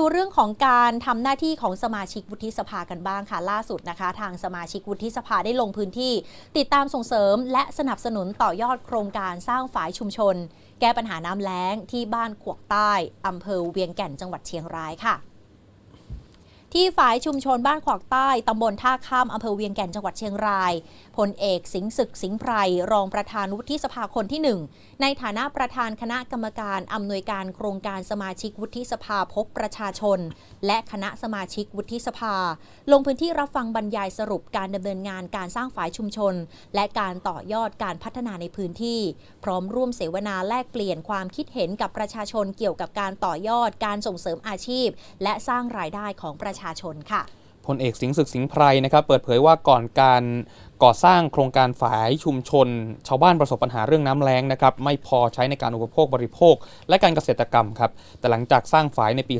ดูเรื่องของการทำหน้าที่ของสมาชิกวุฒิสภากันบ้างค่ะล่าสุดนะคะ ทางสมาชิกวุฒิสภาได้ลงพื้นที่ ติดตามส่งเสริม และสนับสนุนต่อยอดโครงการสร้างฝายชุมชน แก้ปัญหาน้ำแล้งที่บ้านขวกใต้อำเภอเวียงแก่นจังหวัดเชียงรายค่ะ ที่ฝ่ายชุมชนบ้านขวากใต้ตำบลท่าข้ามอำเภอเวียงแก่นจังหวัดเชียงรายพลเอกสิงศึกสิงไพรรองประธานวุฒิสภาคนที่หนึ่งในฐานะประธานคณะกรรมการอำนวยการโครงการสมาชิกวุฒิสภาพบประชาชน และคณะสมาชิกวุฒิสภา ลงพื้นที่รับฟังบรรยายสรุปการดำเนินงานการสร้างฝ่ายชุมชน และการต่อยอดการพัฒนาในพื้นที่ พร้อมร่วมเสวนาแลกเปลี่ยนความคิดเห็นกับประชาชนเกี่ยวกับการต่อยอดการส่งเสริมอาชีพ และสร้างรายได้ของประชาชนค่ะพลเอกสิงห์ศึกสิงห์ไพรนะครับเปิดเผยว่าก่อนการก่อสร้างโครงการฝายชุมชน ชาวบ้านประสบปัญหาเรื่องน้ำแล้งนะครับไม่พอใช้ในการอุปโภคบริโภค และการเกษตรกรรมครับแต่หลังจากสร้างฝายในปี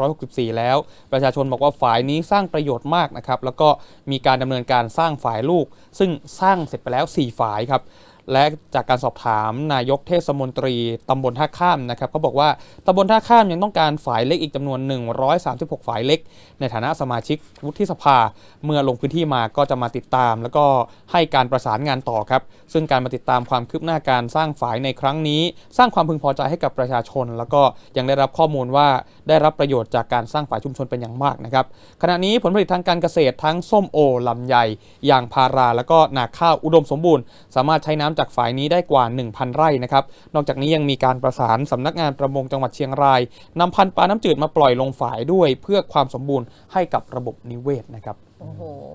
2564 แล้ว ประชาชนบอกว่าฝายนี้สร้างประโยชน์มากนะครับแล้วก็มีการดำเนินการสร้างฝายลูก ซึ่งสร้างเสร็จไปแล้ว 4 ฝายครับ และจากการสอบถามนายกเทศมนตรีตำบลท่าข้ามนะครับเขาบอกว่าตำบลท่าข้ามยังต้องการฝ่ายเล็กอีกจำนวน 136 ฝ่ายเล็ก ในฐานะสมาชิกวุฒิสภา เมื่อลงพื้นที่มาก็จะมาติดตาม แล้วก็ให้การประสานงานต่อครับ ซึ่งการมาติดตามความคืบหน้าการสร้างฝ่ายในครั้งนี้ สร้างความพึงพอใจให้กับประชาชน แล้วก็ยังได้รับข้อมูลว่าได้รับประโยชน์จากการสร้างฝ่ายชุมชนเป็นอย่างมากนะครับขณะนี้ผลผลิตทางการเกษตรทั้งส้มโอลำไยยางพาราแล้วก็นาข้าวอุดมสมบูรณ์ สามารถใช้น้ำจากฝ่ายนี้ได้กว่า 1,000 ไร่นะครับนอกจากนี้ยังมีการประสานสำนักงานประมงจังหวัดเชียงรายนำพันธุ์ปลาน้ำจืดมาปล่อยลงฝ่ายด้วย เพื่อความสมบูรณ์ให้กับระบบนิเวศนะครับโอ้โห